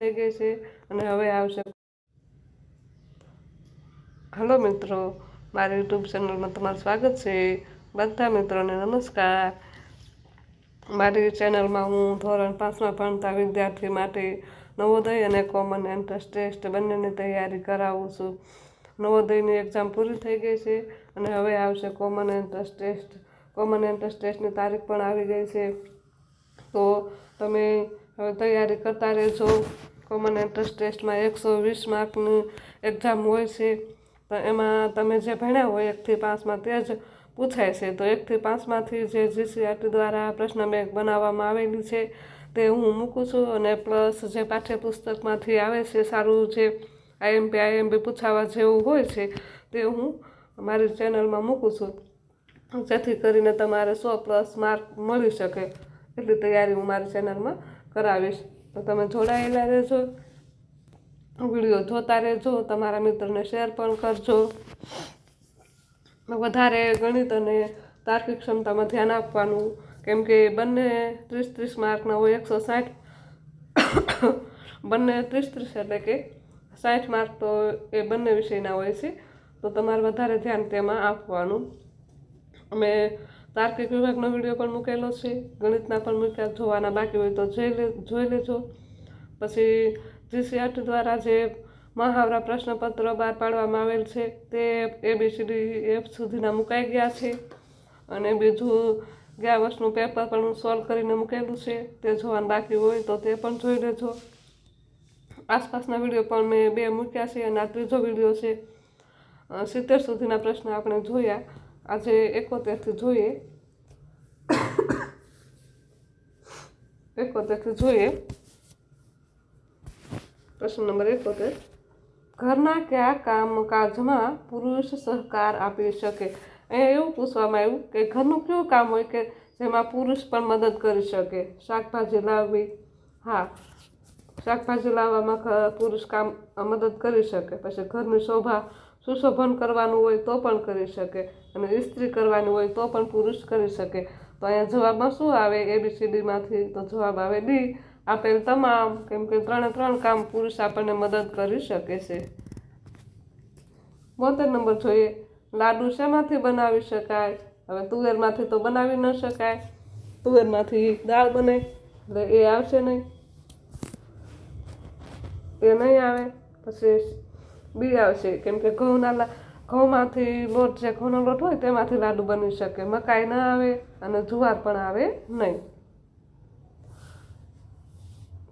થઈ ગઈ છે અને હવે આવશે. હલો મિત્રો, મારી યુટ્યુબ ચેનલમાં તમારું સ્વાગત છે. બધા મિત્રોને નમસ્કાર. મારી ચેનલમાં હું ધોરણ પાંચમાં ભણતા વિદ્યાર્થી માટે નવોદય અને કોમન એન્ટ્રન્સ ટેસ્ટ બંનેની તૈયારી કરાવું છું. નવોદયની એક્ઝામ પૂરી થઈ ગઈ છે અને હવે આવશે common entrance test. Common entrance ટેસ્ટની તારીખ પણ આવી ગઈ છે. તો તમે હવે તૈયારી કરતા રહેજો. કોમન એન્ટ્રન્સ ટેસ્ટમાં એકસો વીસ માર્કની એક્ઝામ હોય છે, તો એમાં તમે જે ભણ્યા હોય એકથી પાંચમાં તે જ પૂછાય છે. તો એકથી પાંચમાંથી જે જીસીઆરટી દ્વારા પ્રશ્ન બેંક બનાવવામાં આવેલી છે, તે હું મૂકું છું અને પ્લસ જે પાઠ્યપુસ્તકમાંથી આવે છે સારું જે આઈએમપી આઈએમપી પૂછાવા જેવું હોય છે, તે હું મારી ચેનલમાં મૂકું છું. જેથી કરીને તમારે સો પ્લસ માર્ક મળી શકે, એટલી તૈયારી હું મારી ચેનલમાં કરાવીશ. તો તમે જોડાયેલા રહેજો. વીડિયો જોતા રહેજો, તમારા મિત્રને શેર પણ કરજો. વધારે ગણિત અને તાર્કિક ક્ષમતામાં ધ્યાન આપવાનું, કેમ કે બંને ત્રીસ ત્રીસ માર્કના હોય એકસો સાઠ. બંને ત્રીસ ત્રીસ એટલે કે સાઠ માર્ક તો એ બંને વિષયના હોય છે. તો તમારે વધારે ધ્યાન તેમાં આપવાનું. અમે તાર્કિક વિભાગનો વીડિયો પણ મૂકેલો છે. ગણિતના પણ મૂક્યા જોવાના બાકી હોય તો જોઈ લે જોઈ લેજો. પછી જીસીઆરટી દ્વારા જે મહાવરા પ્રશ્નપત્ર બહાર પાડવામાં આવેલ છે તે એબીસીડી એફ સુધીના મુકાઈ ગયા છે. અને બીજું ગયા વર્ષનું પેપર પણ હું સોલ્વ કરીને મૂકેલું છે. તે જોવાનું બાકી હોય તો તે પણ જોઈ લેજો. આસપાસના વીડિયો પણ મેં બે મૂક્યા છે અને આ ત્રીજો વીડિયો છે. સિત્તેર સુધીના પ્રશ્ન આપણે જોયા. આજે એકોતેરથી જોઈએ. એકોતેરથી જોઈએ. પ્રશ્ન નંબર એકોતેર. ઘરના કયા કામકાજમાં પુરુષ સહકાર આપી શકે? અહીંયા એવું પૂછવામાં આવ્યું કે ઘરનું કેવું કામ હોય કે જેમાં પુરુષ પણ મદદ કરી શકે? શાકભાજી લાવવી. હા, શાકભાજી લાવવામાં પુરુષ કામ મદદ કરી શકે. પછી ઘરની શોભા સુશોભન કરવાનું હોય તો પણ કરી શકે અને ઇસ્ત્રી કરવાની હોય તો પણ પુરુષ કરી શકે. તો અહીંયા જવાબમાં શું આવે? એબીસીડીમાંથી તો જવાબ આવે ડી આપેલ તમામ, કેમ કે ત્રણે ત્રણ કામ પુરુષ આપણને મદદ કરી શકે છે. બોતેર નંબર જોઈએ. લાડુ શેમાંથી બનાવી શકાય? હવે તુવેરમાંથી તો બનાવી ન શકાય. તુવેરમાંથી દાળ બને, એટલે એ આવશે નહીં. એ નહીં આવે. પછી બી આવશે. કેમ કે ઘઉંના ઘઉંમાંથી લોટ જે ઘઉંનો લોટ હોય તેમાંથી લાડુ બની શકે. મકાઈ ન આવે અને જુવાર પણ આવે નહીં.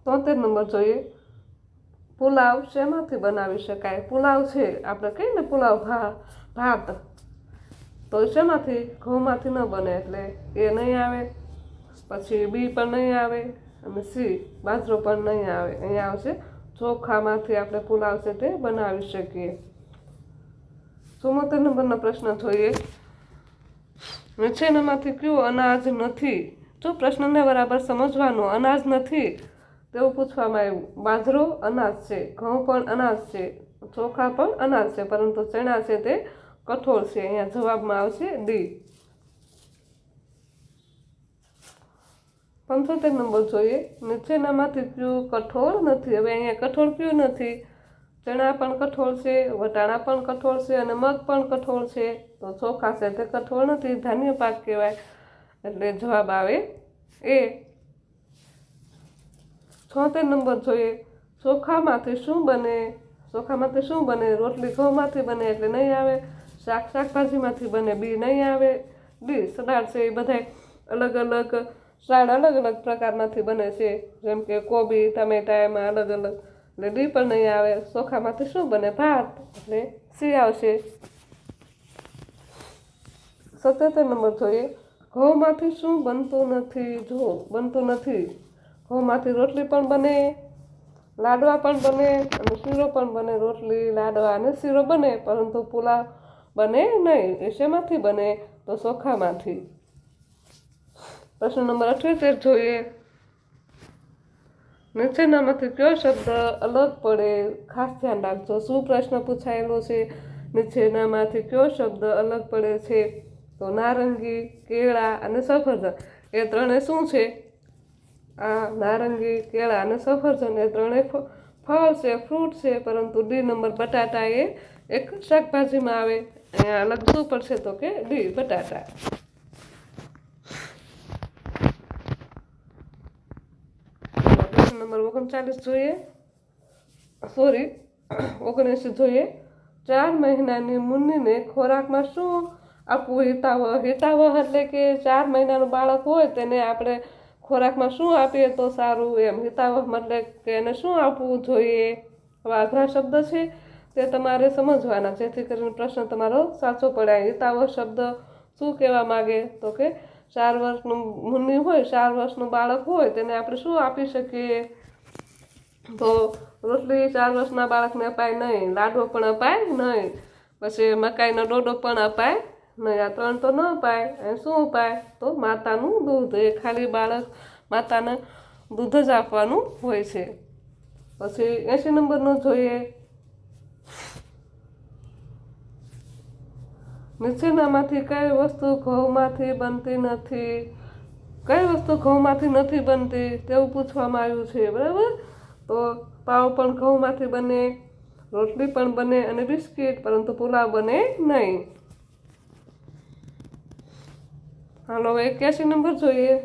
તોતેર નંબર જોઈએ. પુલાવ શેમાંથી બનાવી શકાય? પુલાવ છે. આપણે કહીએ ને પુલાવ ભાત. તો શેમાંથી? ઘઉંમાંથી ન બને એટલે એ નહીં આવે. પછી બી પણ નહીં આવે અને સી બાજરો પણ નહીં આવે. અહીંયા આવશે. ચોખામાંથી આપણે પુલાવ છે તે બનાવી શકીએ. ચુમ્મોતેર નંબરનો પ્રશ્ન જોઈએ નીચેનામાંથી કયું અનાજ નથી? જો પ્રશ્નને બરાબર સમજવાનો અનાજ નથી તેવું પૂછવામાં આવ્યું, બાજરો અનાજ છે, ઘઉં પણ અનાજ છે, ચોખા પણ અનાજ છે, પરંતુ ચણા છે તે કઠોળ છે. અહીંયા જવાબમાં આવશે ડી. પંચોતેર નંબર જોઈએ નીચેનામાંથી કયું કઠોળ નથી, હવે અહીંયા કઠોળ કયું નથી? ચણા પણ કઠોળ છે, વટાણા પણ કઠોળ છે અને મગ પણ કઠોળ છે. તો ચોખા છે તે કઠોળ નથી, ધાન્ય પાક કહેવાય. એટલે જવાબ આવે એ છોતેર નંબર જોઈએ ચોખામાંથી શું બને? ચોખામાંથી શું બને? રોટલી ઘઉંમાંથી બને એટલે નહીં આવે? શાક શાકભાજીમાંથી બને બી નહીં આવે? ડી, સલાડ છે, એ બધા અલગ અલગ શાળ અલગ અલગ પ્રકારમાંથી બને છે. જેમ કે કોબી, ટમેટા, એમાં અલગ અલગ. એટલે ડી પણ નહીં આવે. ચોખામાંથી શું બને? ભાત. એટલે સી આવશે. સત્યોતેર નંબર જોઈએ. ઘઉંમાંથી શું બનતું નથી? જો, બનતું નથી. ઘઉંમાંથી રોટલી પણ બને, લાડવા પણ બને અને શીરો પણ બને. રોટલી, લાડવા અને શીરો બને, પરંતુ પુલાવ બને નહીં. એ શેમાંથી બને? તો ચોખામાંથી. પ્રશ્ન નંબર અઠ્યોતેર જોઈએ નીચેનામાંથી કયો શબ્દ અલગ પડે ખાસ ધ્યાન રાખજો શું પ્રશ્ન પૂછાયેલો છે નીચેનામાંથી કયો શબ્દ અલગ પડે છે તો નારંગી કેળા અને સફરજન એ ત્રણે શું છે આ નારંગી કેળા અને સફરજન એ ત્રણેય ફ- ફળ છે ફ્રૂટ છે પરંતુ ડી નંબર બટાટા એ એક શાકભાજીમાં આવે અહીંયા લખવું પડશે તો કે ડી બટાટા પ્રશ્ન નંબર ઓગણચાલીસ જોઈએ. સોરી ઓગણીસ જોઈએ. ચાર મહિનાની મુન્નીને ખોરાકમાં શું આપવું? હિતાવહ હિતાવહ એટલે કે ચાર મહિનાનું બાળક હોય તેને આપણે ખોરાકમાં શું આપીએ તો સારું એમ. હિતાવહ એટલે કે એને શું આપવું જોઈએ? આગ્રહ શબ્દ છે. તે તમારે સમજવાના. જેથી કરીને પ્રશ્ન તમારો સાચો પડે. હિતાવહ શબ્દ શું કહેવા માગે? તો કે ચાર વર્ષનું મુન્ની હોય, ચાર વર્ષનું બાળક હોય, તેને આપણે શું આપી શકીએ? તો રોટલી ચાર વર્ષના બાળકને અપાય નહીં, લાડવો પણ અપાય નહીં, પછી મકાઈનો ડોડો પણ અપાય નહીં, આ ત્રણ તો ન અપાય, અને શું અપાય? તો માતાનું દૂધ, એ ખાલી બાળક માતાને દૂધ જ આપવાનું હોય છે. પછી એંશી નંબરનું જોઈએ. નીચેનામાંથી કઈ વસ્તુ ઘઉંમાંથી બનતી નથી? કઈ વસ્તુ ઘઉંમાંથી નથી બનતી? તેવું પૂછવામાં આવ્યું છે, બરાબર? તો પાવ પણ ઘઉંમાંથી બને, રોટલી પણ બને અને બિસ્કિટ, પરંતુ પુલાવ બને નહીં. હાલો, હવે એક્યાસી નંબર જોઈએ.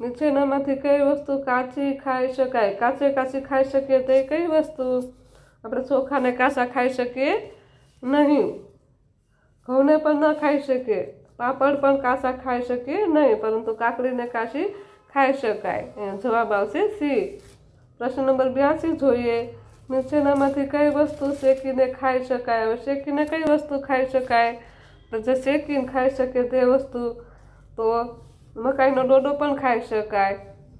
નીચેનામાંથી કઈ વસ્તુ કાચી ખાઈ શકાય? કાચે કાચી ખાઈ શકીએ તે કઈ વસ્તુ? આપણે ચોખાને કાચા ખાઈ શકીએ નહીં. ઘઉંને પણ ન ખાઈ શકીએ. પાપડ પણ કાચા ખાઈ શકીએ નહીં, પરંતુ કાકડીને કાચી ખાઈ શકાય. જવાબ આવશે સી. પ્રશ્ન નંબર બ્યાસી જોઈએ. નીચેનામાંથી કઈ વસ્તુ શેકીને ખાઈ શકાય? શેકીને કઈ વસ્તુ ખાઈ શકાય? જે શેકીને ખાઈ શકે તે વસ્તુ તો મકાઈનો ડોડો પણ ખાઈ શકાય.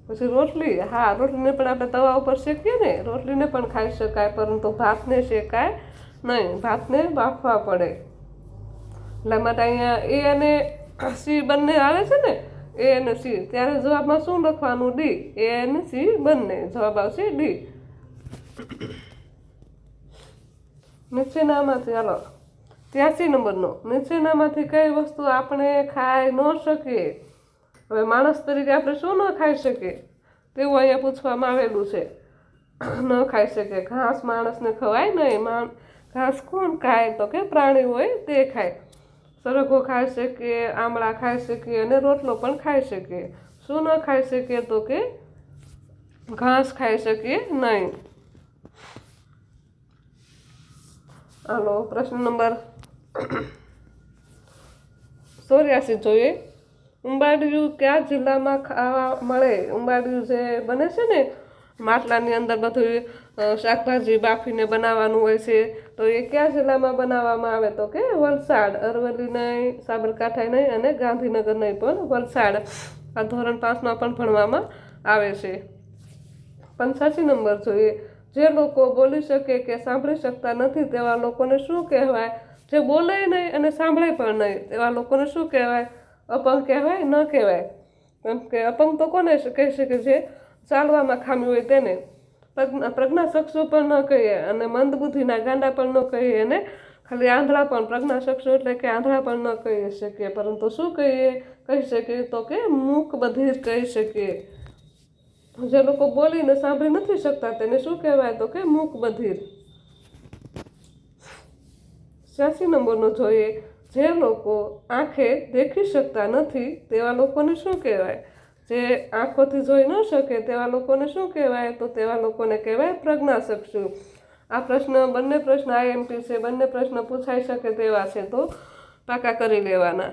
પછી રોટલી? હા, રોટલીને પણ આપણે તવા ઉપર શેકીએ ને, રોટલીને પણ ખાઈ શકાય, પરંતુ ભાતને શેકાય નહીં. ભાતને બાફવા પડે. એટલા માટે અહીંયા એ અને સી બંને આવે છે ને એ અને સી ત્યારે જવાબમાં શું લખવાનું ડી? એ અને સી બંને. જવાબ આવશે ડી. નીચેનામાંથી હાલો. ત્યાસી નંબરનો. નીચેનામાંથી કઈ વસ્તુ આપણે ખાઈ ન શકીએ? હવે માણસ તરીકે આપણે શું ન ખાઈ શકીએ? તેવું અહીંયા પૂછવામાં આવેલું છે. ન ખાઈ શકે ઘાસ માણસને ખવાય નહીં. ઘાસ કોણ ખાય? તો કે પ્રાણી હોય તે ખાય. સરગવો ખાઈ શકીએ આમળા ખાઈ શકીએ અને રોટલો પણ ખાઈ શકીએ શું ન ખાઈ શકીએ તો કે ઘાસ ખાઈ શકીએ નહીં. હાલો, પ્રશ્ન નંબર ચોર્યાસી જોઈએ. ઉંબાડિયું કયા જિલ્લામાં ખાવા મળે? ઉંબાડિયું જે બને છે ને, માટલાની અંદર બધું શાકભાજી બાફીને બનાવવાનું હોય છે. તો એ કયા જિલ્લામાં બનાવવામાં આવે તો કે વલસાડ, અરવલ્લી નહીં, સાબરકાંઠા નહીં અને ગાંધીનગર નહીં પણ વલસાડ. આ ધોરણ પાંચમાં પણ ભણવામાં આવે છે. પંચાસી નંબર જોઈએ જે લોકો બોલી શકે કે સાંભળી શકતા નથી તેવા લોકોને શું કહેવાય? જે બોલે નહીં અને સાંભળે પણ નહીં તેવા લોકોને શું કહેવાય? અપંગ કહેવાય? ન કહેવાય. કેમ કે અપંગ તો કોને કહી શકે જે ચાલવામાં ખામી હોય તેને? પ્રજ્ઞાચક્ષુ પણ ન કહીએ અને મંદબુદ્ધિના ગાંડા પણ ન કહીએ અને ખાલી આંધળા પણ પ્રજ્ઞાચક્ષુ એટલે કે આંધળા પણ ન કહી શકીએ. પરંતુ શું કહીએ? કહી શકીએ તો કે મૂક બધી કહી શકીએ. જે લોકો બોલીને સાંભળી નથી શકતા તેને શું કહેવાય? તો કે મૂક બધીર છ્યાસી નંબરનો જોઈએ. જે લોકો આંખે દેખી શકતા નથી તેવા લોકોને શું કહેવાય? જે આંખોથી જોઈ ન શકે તેવા લોકોને શું કહેવાય? તો તેવા લોકોને કહેવાય પ્રજ્ઞાચક્ષુ આ પ્રશ્ન, બંને પ્રશ્ન આઈએમપી છે, બંને પ્રશ્ન પૂછાઈ શકે તેવા છે, તો પાકા કરી લેવાના.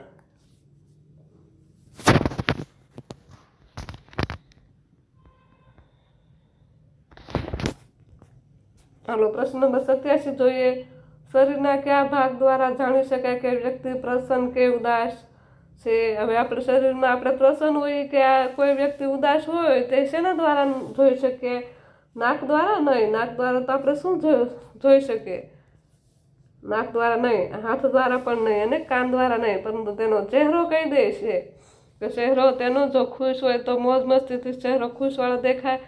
હાલો, પ્રશ્ન નંબર સત્યાસી જોઈએ. શરીરના કયા ભાગ દ્વારા જાણી શકાય કે વ્યક્તિ પ્રસન્ન કે ઉદાસ? છે. હવે આપણે શરીરમાં આપણે પ્રસન્ન હોઈએ કે આ કોઈ વ્યક્તિ ઉદાસ હોય તે શેના દ્વારા જોઈ શકીએ નાક દ્વારા નહીં. નાક દ્વારા તો આપણે શું જોઈ જોઈ શકીએ? નાક દ્વારા નહીં. હાથ દ્વારા પણ નહીં અને કાન દ્વારા નહીં. પરંતુ તેનો ચહેરો કહી દે છે કે ચહેરો તેનો જો ખુશ હોય તો મોજ મસ્તીથી ચહેરો ખુશવાળો દેખાય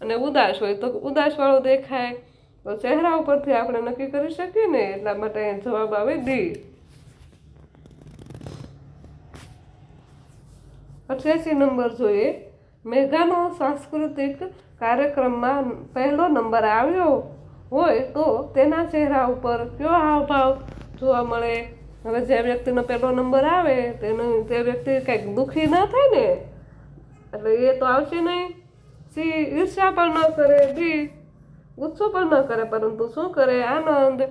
અને ઉદાસ હોય તો ઉદાસવાળો દેખાય. તો ચહેરા ઉપરથી આપણે નક્કી કરી શકીએ ને? એટલા માટે જવાબ આવે ડી. અઠ્યાસી નંબર જોઈએ. મેઘાનો સાંસ્કૃતિક કાર્યક્રમમાં પહેલો નંબર આવ્યો હોય તો તેના ચહેરા ઉપર કયો હાવભાવ જોવા મળે? હવે જે વ્યક્તિનો પહેલો નંબર આવે, તેનો તે વ્યક્તિ કંઈક દુઃખી ન થાય ને? એટલે એ તો આવશે નહીં. સી, ઈર્ષ્યા પણ ન કરે. બી ગુસ્સો પણ ન કરે. પરંતુ શું કરે? આનંદ.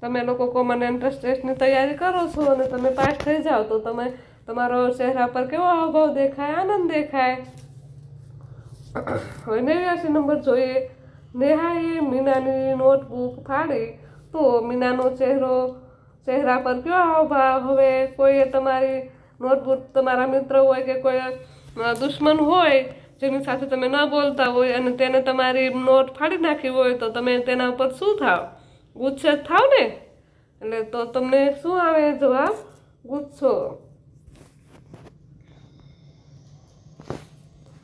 તમે લોકો કોમન એન્ટ્રન્સ ટેસ્ટની તૈયારી કરો છો અને તમે પાસ થઈ જાઓ તો તમે તમારો ચહેરા પર કેવો હાવભાવ દેખાય, આનંદ દેખાય? હવે નેવ્યાસી નંબર જોઈએ. નેહાએ મીનાની નોટબુક ફાડી. તો મીનાનો ચહેરો, ચહેરા પર કયો હાવભાવ? હવે કોઈએ તમારી નોટબુક તમારા મિત્ર હોય કે કોઈ દુશ્મન હોય, જેની સાથે તમે ન બોલતા હોય અને તેને તમારી નોટ ફાડી નાખી હોય, તો તમે તેના ઉપર શું થાવ? ગુસ્સે થાવ ને? એટલે તો તમને શું આવે જવાબ? ગુસ્સો.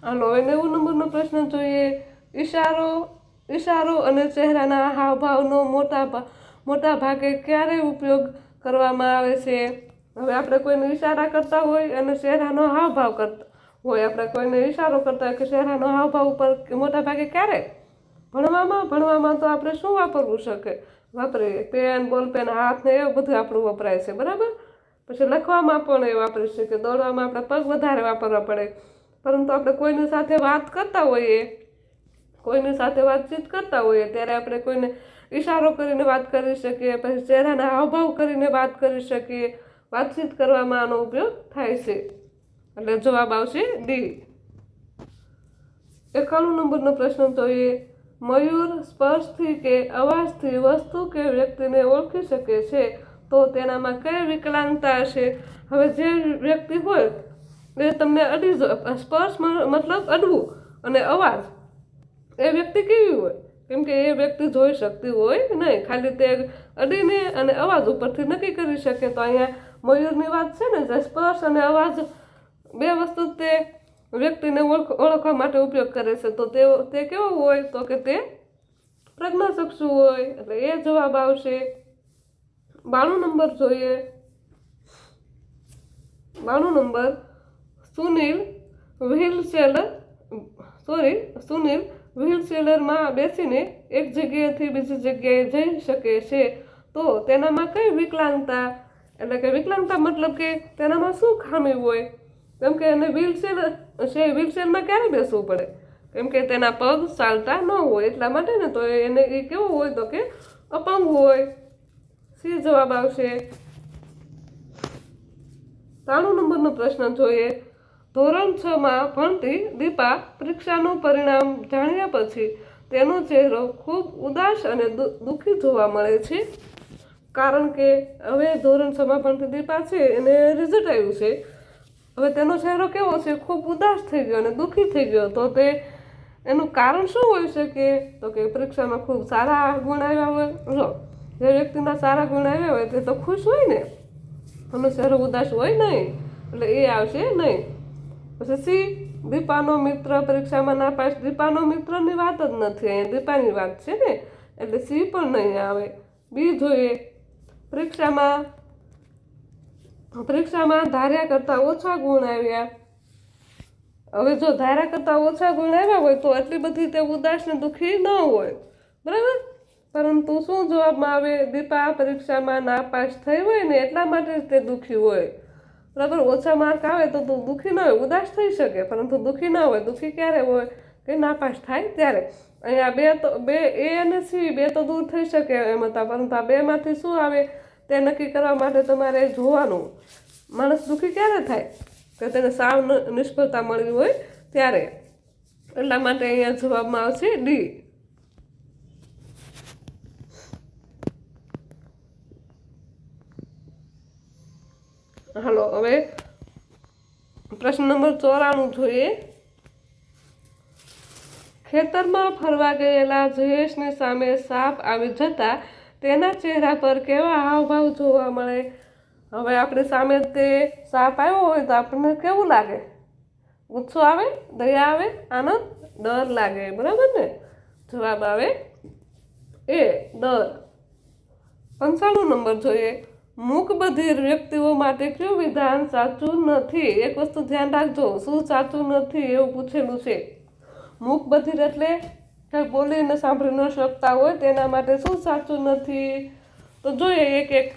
હાલો હવે નેવું નંબરનો પ્રશ્ન જોઈએ ઈશારો ઈશારો અને ચહેરાના હાવભાવનો મોટા મોટા ભાગે ક્યારે ઉપયોગ કરવામાં આવે છે? હવે આપણે કોઈને ઈશારા કરતા હોય અને ચહેરાનો હાવભાવ કરતા હોય, આપણે કોઈને ઈશારો કરતા હોય કે ચહેરાનો હાવભાવ ઉપર મોટા ભાગે ક્યારે? ભણવામાં ભણવામાં તો આપણે શું વાપરવું શકે? વાપરીએ પેન બોલપેન હાથ ને એવું બધું આપણું વપરાય છે, બરાબર? પછી લખવામાં પણ એ વાપરી શકીએ દોડવામાં આપણે પગ વધારે વાપરવા પડે. પરંતુ આપણે કોઈની સાથે વાત કરતા હોઈએ, કોઈની સાથે વાતચીત કરતા હોઈએ, ત્યારે આપણે કોઈને ઈશારો કરીને વાત કરી શકીએ, પછી ચહેરાના હાવભાવ કરીને વાત કરી શકીએ. વાતચીત કરવામાં આનો ઉપયોગ થાય છે. એટલે જવાબ આવશે ડી એકાણું નંબરનો પ્રશ્ન જોઈએ મયુર સ્પર્શથી કે અવાજથી વસ્તુ કે વ્યક્તિને ઓળખી શકે છે? તો તેનામાં કઈ વિકલાંગતા હશે? હવે જે વ્યક્તિ હોય એ તમને અડી સ્પર્શ મતલબ અડવું અને અવાજ. એ વ્યક્તિ કેવી હોય? કેમ કે એ વ્યક્તિ જોઈ શકતી હોય નહીં. ખાલી તે અડીને અને અવાજ ઉપરથી નક્કી કરી શકે. તો અહીંયા મયુરની વાત છે ને, જે સ્પર્શ અને અવાજ બે વસ્તુ તે વ્યક્તિને ઓળખ, ઓળખવા માટે ઉપયોગ કરે છે. તો તે તે કેવો હોય? તો કે તે પ્રજ્ઞાચક્ષુ હોય, એટલે એ જવાબ આવશે. બાણું નંબર જોઈએ. બાણું number. Sunil wheelchair, sorry, Sunil વ્હીલચેરમાં બેસીને એક જગ્યાએથી બીજી જગ્યાએ જઈ શકે છે. તો તેનામાં કઈ વિકલાંગતા, એટલે કે વિકલાંગતા મતલબ કે તેનામાં શું ખામી હોય? કેમ કે એને વ્હીલચેર છે, વ્હીલચેરમાં ક્યારે બેસવું પડે? કેમ કે તેના પગ ચાલતા ન હોય એટલા માટે ને તો એને એ કેવું હોય તો કે અપંગ હોય. સી જવાબ આવશે? ત્રાણું નંબરનો પ્રશ્ન જોઈએ. ધોરણ છ માં ભણતી દીપા પરીક્ષાનું પરિણામ જાણ્યા પછી તેનો ચહેરો ખૂબ ઉદાસ અને દુઃખી જોવા મળે છે. કારણ કે હવે ધોરણ છ માં ભણતી દીપા છે, એને રિઝલ્ટ આવ્યું છે. હવે તેનો ચહેરો કેવો છે? ખૂબ ઉદાસ થઈ ગયો અને દુઃખી થઈ ગયો. તો તે, એનું કારણ શું હોઈ શકે? તો કે પરીક્ષામાં ખૂબ સારા ગુણ આવ્યા હોય. જો, જે વ્યક્તિના સારા ગુણ આવ્યા હોય તે તો ખુશ હોય ને? એનો ચહેરો ઉદાસ હોય નહીં. એટલે એ આવશે નહીં. પછી સી, દીપાનો મિત્ર પરીક્ષામાં ના પાસ. દીપાનો મિત્રની વાત જ નથી. અહીંયા દીપાની વાત છે ને? એટલે સી પણ નહીં આવે. બી જોઈએ. પરીક્ષામાં પરીક્ષામાં ધાર્યા કરતાં ઓછા ગુણ આવ્યા. હવે જો ધાર્યા કરતાં ઓછા ગુણ આવ્યા હોય તો એટલી બધી તે ઉદાસ ને દુઃખી ન હોય. બરાબર? પરંતુ શું જવાબમાં આવે? દીપા પરીક્ષામાં નાપાસ થઈ હોય ને એટલા માટે જ તે દુઃખી હોય. બરાબર, ઓછા માર્ક આવે તો તું દુઃખી ન હોય, ઉદાસ થઈ શકે પરંતુ દુઃખી ન હોય, દુઃખી ક્યારે હોય કે નાપાસ થાય ત્યારે. અહીંયા બે તો, બે એ અને સી બે તો દૂર થઈ શકે એમ હતા, પરંતુ આ બેમાંથી શું આવે તે નક્કી કરવા માટે તમારે જોવાનું. માણસ દુઃખી ક્યારે થાય? કે તેને સાવ નિષ્ફળતા મળી હોય ત્યારે. એટલા માટે અહીંયા જવાબમાં આવશે ડી હાલો, હવે પ્રશ્ન નંબર ચોરાણું જોઈએ. ખેતરમાં ફરવા ગયેલા જયેશની સામે સાપ આવી જતા તેના ચહેરા પર કેવા હાવભાવ જોવા મળે? હવે આપણી સામે તે સાપ આવ્યો હોય તો આપણને કેવું લાગે? ગુસ્સો આવે? દયા આવે? આનંદ? ડર લાગે, બરાબર ને? જવાબ આવે, એ ડર. પંચાણું નંબર જોઈએ. મૂકબધિર વ્યક્તિઓ માટે કયું વિધાન સાચું નથી? એક વસ્તુ ધ્યાન રાખજો, શું સાચું નથી એવું પૂછેલું છે. મૂકબધિર એટલે કંઈ બોલીને સાંભળી ન શકતા હોય, તેના માટે શું સાચું નથી? તો જોઈએ એક એક.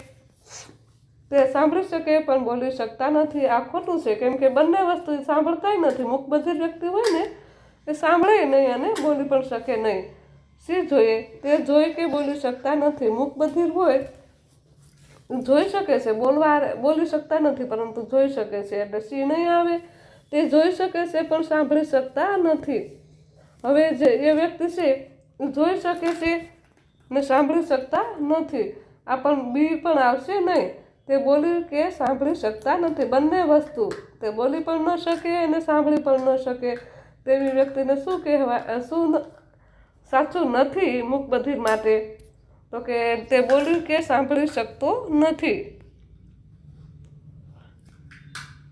તે સાંભળી શકે પણ બોલી શકતા નથી. આ ખોટું છે, કેમ કે બંને વસ્તુ સાંભળતાય નથી. મુખ બધિર વ્યક્તિ હોય ને, એ સાંભળે નહીં અને બોલી પણ શકે નહીં. સી જોઈએ? તે જોઈ કે બોલી શકતા નથી. મુખ બધિર હોય જોઈ શકે છે, બોલવા બોલી શકતા નથી, પરંતુ જોઈ શકે છે. એટલે સી નહીં આવે, તે જોઈ શકે છે, પણ સાંભળી શકતા નથી. હવે જે એ વ્યક્તિ છે જોઈ શકે છે ને સાંભળી શકતા નથી. આ પણ બી પણ આવશે નહીં. તે બોલી કે સાંભળી શકતા નથી. બંને વસ્તુ. તે બોલી પણ ન શકે અને સાંભળી પણ ન શકે. તેવી વ્યક્તિને શું કહેવાય શું સાચું નથી મુખ બધિર માટે. તો કે તે બોલી કે સાંભળી શકતો નથી.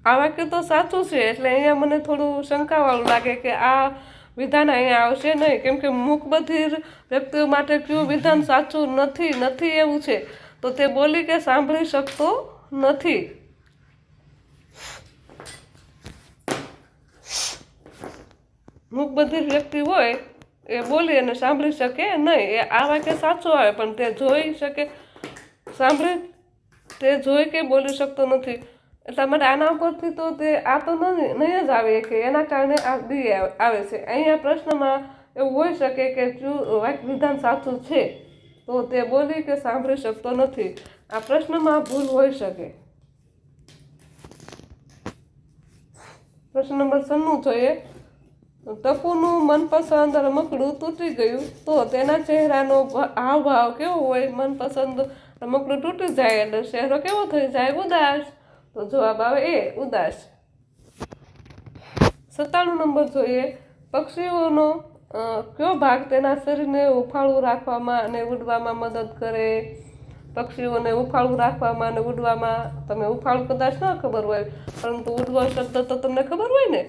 આ વાક્ય તો સાચું છે, એટલે અહીંયા મને થોડું શંકાવાળું લાગે કે આ વિધાન અહીંયા આવશે નહીં. કેમ કે મુખ બધિર વ્યક્તિઓ માટે કયું વિધાન સાચું નથી નથી એવું છે. તો તે બોલી કે સાંભળી શકતો નથી. મુખ બધિર વ્યક્તિ હોય એ બોલી અને સાંભળી શકે નહીં. એ આ વાક્ય સાચું આવે, પણ તે જોઈ શકે. સાંભળી, તે જોઈ કે બોલી શકતો નથી. એટલા માટે આના ઉપરથી તો તે આ તો નહીં નહીં જ આવે કે એના કારણે આ બી આવે છે. અહીંયા પ્રશ્નમાં એવું હોઈ શકે કે જો વાક્ય વિધાન સાચું છે, તો તે બોલી કે સાંભળી શકતો નથી. આ પ્રશ્નમાં ભૂલ હોઈ શકે. પ્રશ્ન નંબર સન્નું જોઈએ. ટપુનું મનપસંદ રમકડું તૂટી ગયું તો તેના ચહેરાનો હાવભાવ કેવો હોય? મનપસંદ રમકડું તૂટી જાય એટલે ચહેરો કેવો થઈ જાય? ઉદાસ. તો જવાબ આવે એ, ઉદાસ. સત્તાણું નંબર જોઈએ. પક્ષીઓનો કયો ભાગ તેના શરીરને ઉફાળું રાખવામાં અને ઉડવામાં મદદ કરે? પક્ષીઓને ઉફાળું રાખવામાં અને ઉડવામાં, તમે ઉફાળું કદાચ ન ખબર હોય, પરંતુ ઉડવા શબ્દ તો તમને ખબર હોય ને?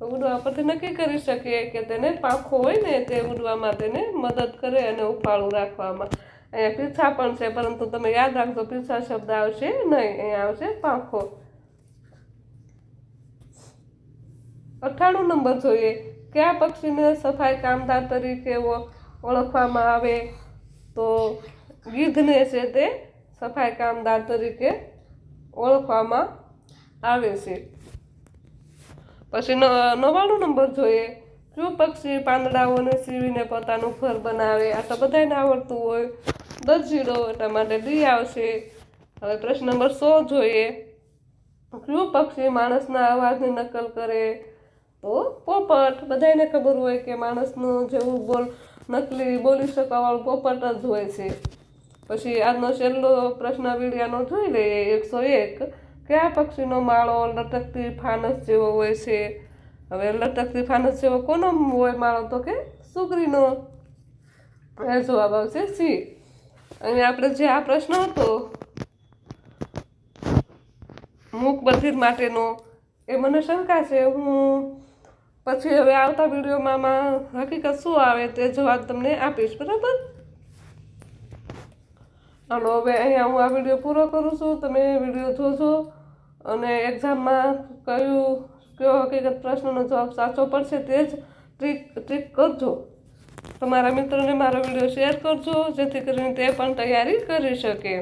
ઉડવા પરથી નક્કી કરી શકીએ કે તેને પાંખો હોય ને તે ઉડવામાં તેને મદદ કરે અને ઉફાળું રાખવામાં. અહીંયા પીછા પણ છે, પરંતુ તમે યાદ રાખજો પીછા શબ્દ આવશે નહીં, અહીંયા આવશે પાંખો. અઠ્ઠાણું નંબર જોઈએ. કયા પક્ષીને સફાઈ કામદાર તરીકે ઓળખવામાં આવે? તો ગીધને છે તે સફાઈ કામદાર તરીકે ઓળખવામાં આવે છે. પછી ન- નવ્વાણું નંબર જોઈએ. કયું પક્ષી પાંદડાઓને સીવીને પોતાનું ઘર બનાવે, આ તો બધાને આવડતું હોય. દરજીડો એટલા માટે ડી આવશે. હવે પ્રશ્ન નંબર સો જોઈએ. કયું પક્ષી માણસના અવાજની નકલ કરે, તો પોપટ બધાને ખબર હોય કે માણસનું જેવું બોલ, નકલી બોલી શકવાવાળું પોપટ જ હોય છે. પછી આજનો છેલ્લો પ્રશ્ન વીડિયાનો જોઈ લઈએ, એકસો એક. કયા પક્ષીનો માળો, લટકતી ફાનસ જેવો હોય છે? હવે લટકતી ફાનસ જેવો કોનો હોય માળો તો કે સુગરીનો? જવાબ આવશે સી. અને આપણે જે આ પ્રશ્ન હતો મૂક બધિર માટેનો, એ મને શંકા છે. હું પછી હવે આવતા વિડીયોમાં હકીકત શું આવે તે જવાબ તમને આપીશ, બરાબર? અને હવે અહીંયા હું આ વીડિયો પૂરો કરું છું. તમે વીડિયો જોજો. અને એક્ઝામમાં કયું કયો હકીકત પ્રશ્નનો જવાબ સાચો પડશે તે જ ટ્રીક ટ્રીક કરજો. તમારા મિત્રોને મારો વીડિયો શેર કરજો, જેથી કરીને તે પણ તૈયારી કરી શકે.